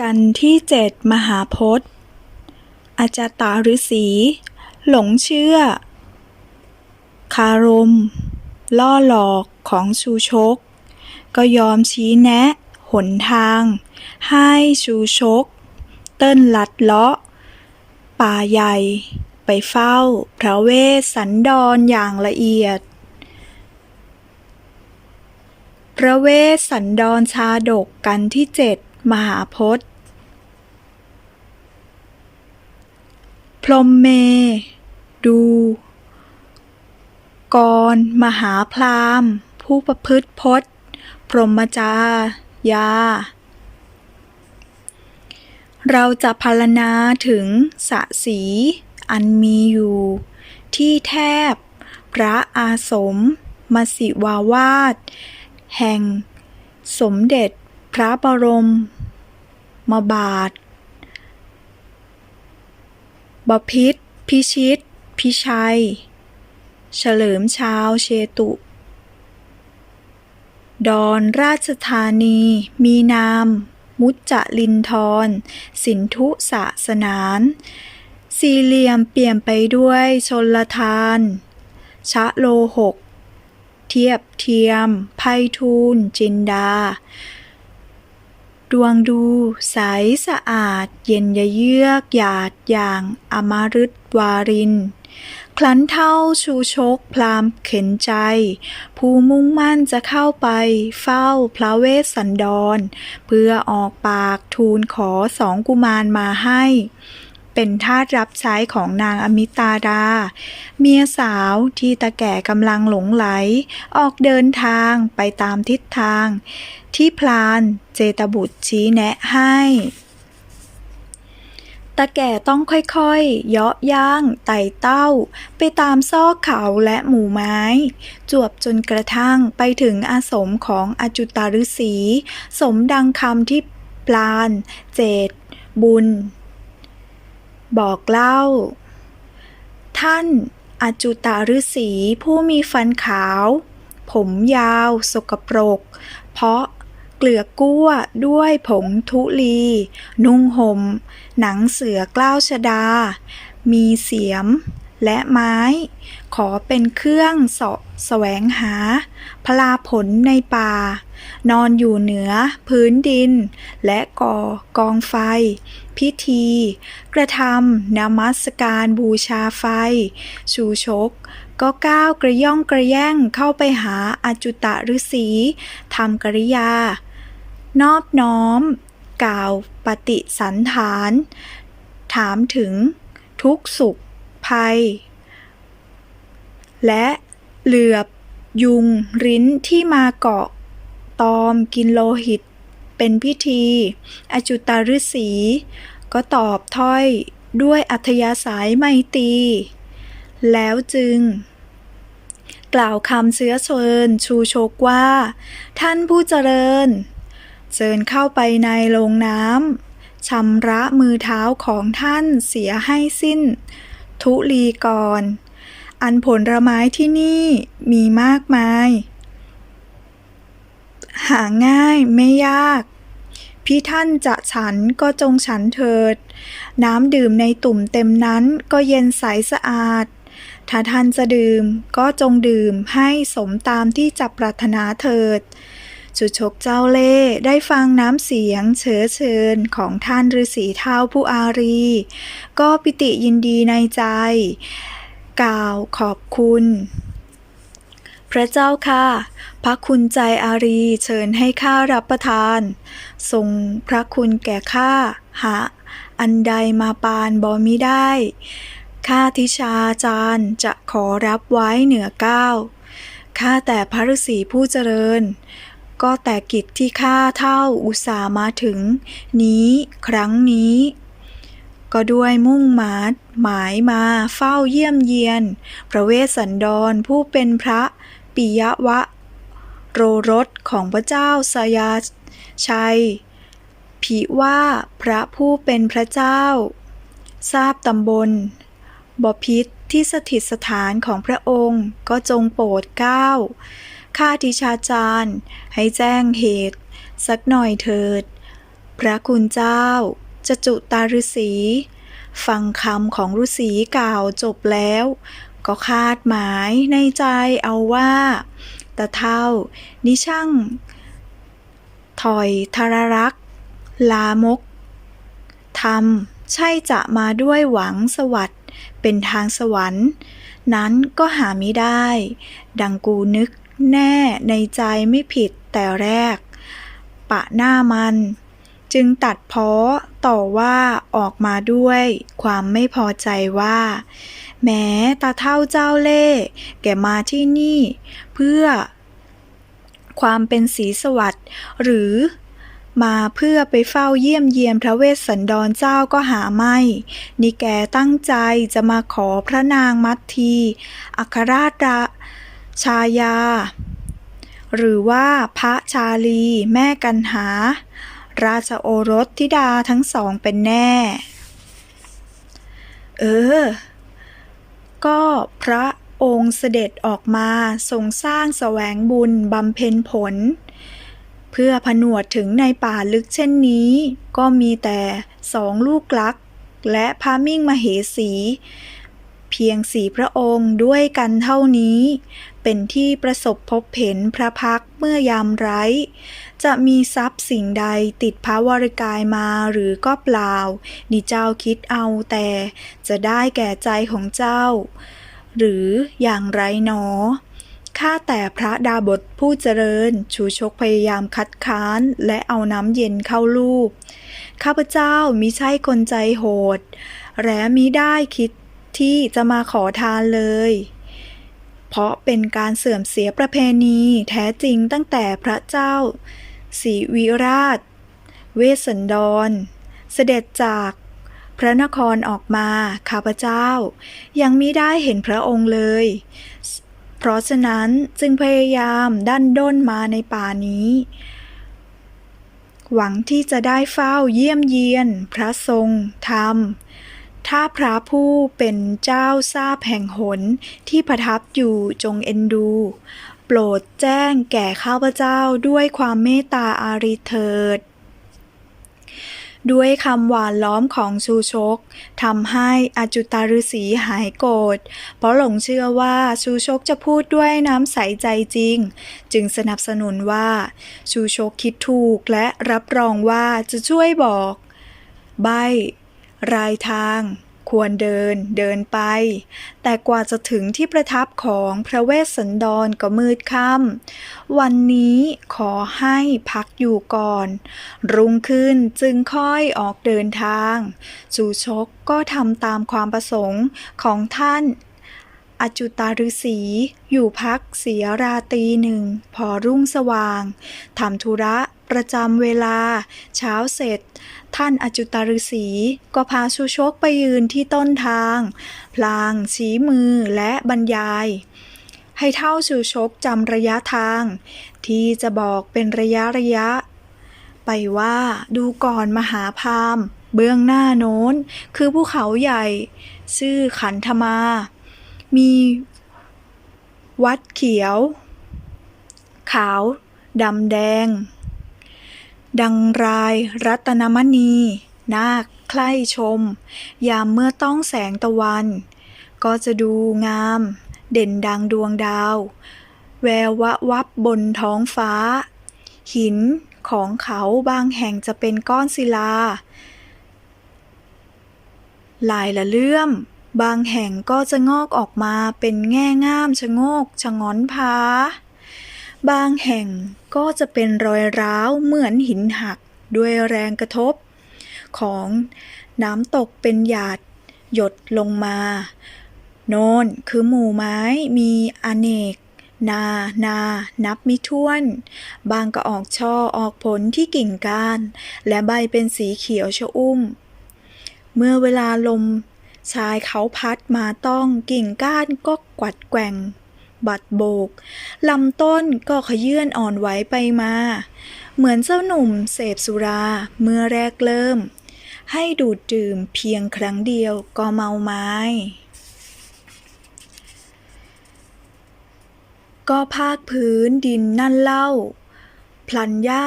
กันที่เจ็ดมหาพจน์ อาจาตาฤษีหลงเชื่อ คารม ล่อหลอกของชูชก ก็ยอมชี้แนะ หนทาง ให้ชูชก เติ้นลัดเลาะ ป่าใหญ่ ไปเฝ้า พระเวสสันดรอย่างละเอียด พระเวสสันดรชาดกกันที่เจ็ด มหาพจน์ พรหมเม ดู กร มหาพราหมผู้ประพฤติพจน์ พรหมจายา เราจะพรรณนาถึงสะสี อันมีอยู่ ที่แทบ พระอาสมมศิวาวาสแห่งสมเด็จพระบรม มาบาทบพิตรพิชิต พิชัย เฉลิมชาวเชตุ ดอนราชธานี มีนาม มุจจลินทร สินธุสะสนาน สี่เหลี่ยมเปลี่ยมไปด้วยชนลทาน ชะโลหก เทียบเทียมไพฑูรย์จินดา ดวงดูใสสะอาด เย็นยเยือกหยาดอย่างอมฤตวาริน คลั้นเท่าชูชกพรามเข็นใจ ผู้มุ่งมั่นจะเข้าไปเฝ้าพระเวสสันดร เพื่อออกปากทูลขอสองกุมารมาให้ เป็นทาสรับใช้ของนางอมิตาดา เมียสาวที่ตาแก่กำลังหลงไหล ออกเดินทางไปตามทิศทาง ที่พลานเจตบุตรชี้แนะให้ตาแก่ต้องค่อยๆ เยาะย่างไต่เต้า ไปตามซอกเขาและหมู่ไม้ จวบจนกระทั่งไปถึงอาสมของอจุตาฤษี สมดังคำที่ปลาน เจตบุญ บอกเล่า ท่านอจุตาฤษีผู้มีฟันขาว ผมยาวสกปรก เพราะเกลือกกั้วด้วยผงทุลี นุ่งหม่ม หนังเสือกล้าวชดา มีเสียม และไม้ ขอเป็นเครื่องเสาะแสวงหา พลาผลในป่า นอนอยู่เหนือ พื้นดิน และก่อกองไฟ พิธี กระทำนมัสการบูชาไฟ ชูชก ก็ก้าวกระย่องกระแย่งเข้าไปหาอาจุตะฤษีทำกริยา นอบน้อม กล่าวปฏิสันฐาน ถามถึงทุกสุข ภัย และเหลือบ ยุง ริ้นที่มาเกาะ ตอมกินโลหิต เป็นพิธี อจุตาฤาษีก็ตอบถ้อยด้วยอัธยาศัยไมตรีแล้วจึง กล่าวคำเชื้อเชิญชูชกว่า ท่านผู้เจริญ เชิญเข้าไปในโรงน้ำชำระมือเท้าของท่านเสียให้สิ้น ทุลีก่อนอันผลไม้ที่นี่มีมากมาย หาง่ายไม่ยาก พี่ท่านจะฉันก็จงฉันเถิด น้ำดื่มในตุ่มเต็มนั้นก็เย็นใสสะอาด ถ้าท่านจะดื่มก็จงดื่มให้สมตามที่จะปรารถนาเถิด จุชกเจ้าเล่ได้ฟังน้ำเสียงเชื้อเชิญของท่านฤาษีเท้าผู้อารี ก็ปิติยินดีในใจ กล่าวขอบคุณ พระเจ้าค่ะ พระคุณใจอารีเชิญให้ข้ารับประทาน ทรงพระคุณแก่ข้าหาอันใดมาปานบอมิได้ข้าทิชาจารย์จะขอรับไว้เหนือเก้าวข้าแต่พระฤาษีผู้เจริญ ก็แต่กิจที่ข้าเท่าอุตสามาถึง นี้ครั้งนี้ ก็ด้วยมุ่งหมายหมายมาเฝ้าเยี่ยมเยียน พระเวสสันดรผู้เป็นพระปิยวะ โรรสของพระเจ้าสยาชัยผีว่าพระผู้เป็นพระเจ้า ทราบตำบลบพิษที่สถิตสถานของพระองค์ก็จงโปรดเกล้า ข้าทิชาจารย์ ให้แจ้งเหตุ สักหน่อยเถิด พระคุณเจ้า จจุตาฤษีฟังคำของฤษีกล่าวจบแล้ว ก็คาดหมายในใจเอาว่าตาเท่านิช่างถอยทรรัก ลามกทำใช่จะมาด้วยหวังสวัสด์เป็นทางสวรรค์ นั้นก็หาไม่ได้ ดังกูนึก แน่ในใจไม่ผิดแต่แรก ปะหน้ามัน จึงตัดเพ้อต่อว่าออกมาด้วย ความไม่พอใจว่าแม้ตาเท่าเจ้าเล่ แกมาที่นี่ เพื่อ ความเป็นสีสวัสดิ์หรือมาเพื่อไปเฝ้าเยี่ยมเยียนพระเวสสันดรเจ้าก็หาไม่ นี่แกตั้งใจจะมาขอพระนางมัททีอัครราชา ชายา หรือว่าพระชาลี แม่กันหา ราชโอรสธิดาทั้งสองเป็นแน่ เออ ก็พระองค์เสด็จออกมาทรงสร้างสแสวงบุญบำเพ็ญผล เพื่อผนวดถึงในป่าลึกเช่นนี้ ก็มีแต่สองลูกลัก และพระมิ่งมเหสี เพียงสีพระองค์ด้วยกันเท่านี้ เป็นที่ประสบพบเห็นพระพักเมื่อยามไร้ จะมีทรัพย์สิ่งใดติดพระวรกายมาหรือก็เปล่านี่เจ้าคิดเอาแต่จะได้แก่ใจของเจ้า หรืออย่างไรหนอข้าแต่พระดาบทผู้เจริญ ชูชกพยายามคัดค้านและเอาน้ำเย็นเข้าลูบข้าพเจ้ามิใช่คนใจโหดและมิได้คิด ที่จะมาขอทานเลย เพราะเป็นการเสื่อมเสียประเพณีแท้จริงตั้งแต่พระเจ้าศรีวิราช เวสสันดร เสด็จจากพระนครออกมาข้าพเจ้า ยังมิได้เห็นพระองค์เลย เพราะฉะนั้นจึงพยายามดันด้นมาในป่านี้ หวังที่จะได้เฝ้าเยี่ยมเยียน พระทรงธรรม ถ้าพระผู้เป็นเจ้าทราบแห่งหนที่ประทับอยู่จงเอ็นดู โปรดแจ้งแก่ข้าพเจ้าด้วยความเมตตาอารีเถิด ด้วยคำหวานล้อมของชูชกทำให้อจุตาฤษีหายโกรธ เพราะหลงเชื่อว่าชูชกจะพูดด้วยน้ำใสใจจริง จึงสนับสนุนว่าชูชกคิดถูกและรับรองว่าจะช่วยบอก ใบ รายทาง ควรเดินเดินไป แต่กว่าจะถึงที่ประทับของพระเวสสันดรก็มืดค่ำวันนี้ขอให้พักอยู่ก่อน รุ่งขึ้นจึงค่อยออกเดินทางจูชกก็ทำตามความประสงค์ของท่าน อจุตาฤษีอยู่พักเสียราตรีหนึ่ง พอรุ่งสว่างทำธุระประจำเวลา เช้าเสร็จ ท่านอจุตาฤษีก็พาชูชกไปยืนที่ต้นทาง พลางชี้มือและบรรยาย ให้เท่าชูชกจำระยะทาง ที่จะบอกเป็นระยะระยะ ไปว่าดูก่อนมหาพามเบื้องหน้าโน้น คือภูเขาใหญ่ ชื่อขันธมา มีวัดเขียว ขาวดำแดง ดังรายรัตนมณี นาคใคร่ชม ยามเมื่อต้องแสงตะวัน ก็จะดูงาม เด่นดังดวงดาว แวววะวับบนท้องฟ้า หินของเขาบางแห่งจะเป็นก้อนศิลาลายละเลื่อม บางแห่งก็จะงอกออกมาเป็นแง่ง่ามชะโงกชะงอนพาบางแห่งก็จะเป็นรอยร้าวเหมือนหินหักด้วยแรงกระทบ ของน้ำตกเป็นหยาดหยดลงมา โน่นคือหมู่ไม้มีอเนก นานา นับมิถ้วน บางก็ออกช่อออกผลที่กิ่งก้าน และใบเป็นสีเขียวชอุ่ม เมื่อเวลาลม ชายเขาพัดมาต้องกิ่งก้านก็กวัดแกว่ง บัดโบกลำต้นก็ขยื่นอ่อนไหวไปมา เหมือนเจ้าหนุ่มเสพสุราเมื่อแรกเริ่ม ให้ดูดดื่มเพียงครั้งเดียวก็เมาไม้ก็ภาคพื้นดินนั่นเล่า พลันหญ้า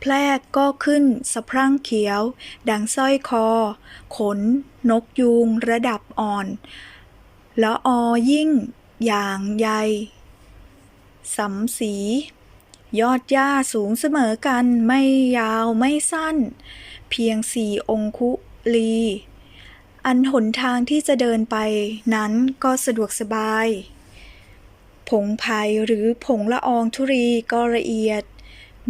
แพรกก็ขึ้นสะพรั่งเขียว ดังสร้อยคอ ขน นกยูงระดับอ่อนละออยิ่ง อย่างใยสำสี ยอดหญ้าสูงเสมอกันไม่ยาวไม่สั้น เพียงสี่องคุลี อันหนทางที่จะเดินไปนั้นก็สะดวกสบาย ผงไผ่หรือผงละอองธุรีก็ละเอียด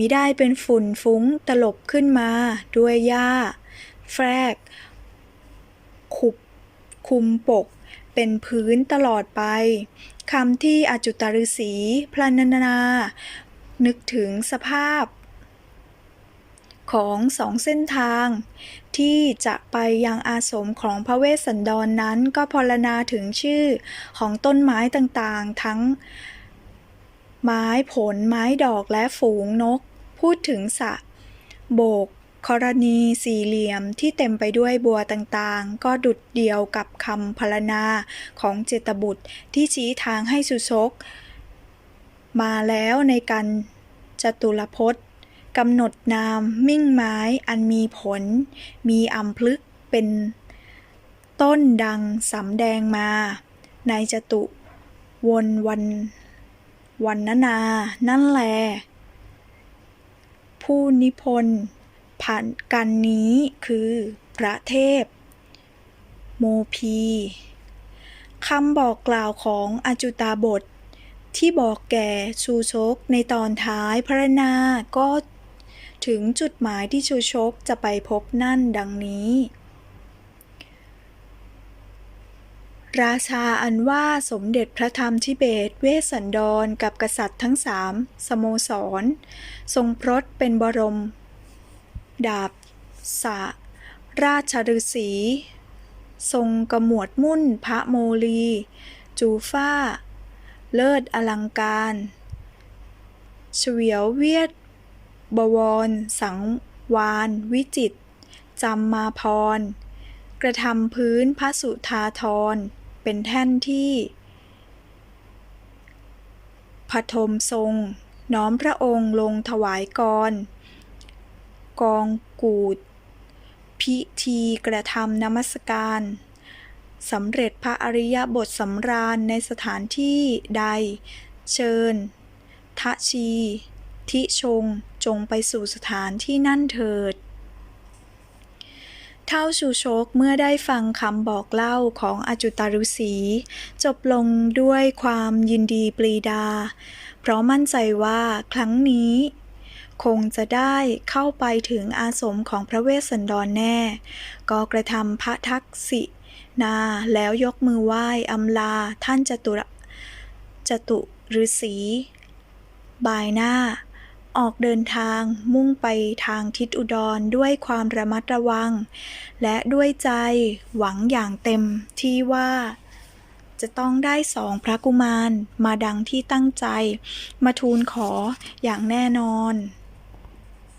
มิได้เป็นฝุ่นฟุ้งตลบขึ้นมาด้วยหญ้า แฟกขุบคุมปก เป็นพื้นตลอดไปคำที่อาจุตฤษีพลันนา นึกถึงสภาพ ของสองเส้นทาง ที่จะไปยังอาสมของพระเวสสันดรนนั้นก็พรณนาถึงชื่อของต้นไม้ต่างๆ ทั้งไม้ผลไม้ดอกและฝูงนก พูดถึงสระโบกกรณีสี่เหลี่ยมที่เต็มไปด้วยบัวต่างๆ ก็ดุดเดียวกับคำพรรณนาของเจตบุตรที่ชี้ทางให้สุชก มาแล้วในการจตุรพจน์กำหนดนามมิ่งไม้อันมีผล มีอัมพลึกเป็นต้นดังสำแดงมา ในจตุ วนวันวันนนา นั่นแหละ ผู้นิพนธ์ผ่านกันนี้คือพระเทพ โมพีคำบอกกล่าวของอจุตาบท ที่บอกแก่ชูชกในตอนท้ายพระนาก็ถึงจุดหมายที่ชูชกจะไปพบนั่นดังนี้ ราชาอันว่าสมเด็จพระธรรมทิเบตเวสสันดรกับกษัตริย์ทั้งสามสโมสร ทรงพรตเป็นบรม ดาบสะราชฤษี ทรงกระหมวดมุ่นพระโมลี จูฟ้า เลิศอลังการเฉวียวเวียด บวร สังวาน วิจิตจำมาพร กระทำพื้นพระสุธาธร เป็นแท่นที่พทมทรง น้อมพระองค์ลงถวายกร กองกูด พิธีกระทำนมัสการสำเร็จพระอริยบทสำราญในสถานที่ใด เชิญ ทะชี ทิชงจงไปสู่สถานที่นั่นเถิด เท่าชูโชกเมื่อได้ฟังคำบอกเล่าของอจุตารุษี จบลงด้วยความยินดีปรีดา เพราะมั่นใจว่าครั้งนี้ คงจะได้เข้าไปถึงอาสมของพระเวสสันดรแน่ ก็กระทำพระทักษินา แล้วยกมือไหว้อำลาท่านจตุรจตุฤษีบายหน้า ออกเดินทางมุ่งไปทางทิศอุดรด้วยความระมัดระวัง และด้วยใจหวังอย่างเต็มที่ว่า จะต้องได้สองพระกุมารมาดังที่ตั้งใจ มาทูลขออย่างแน่นอน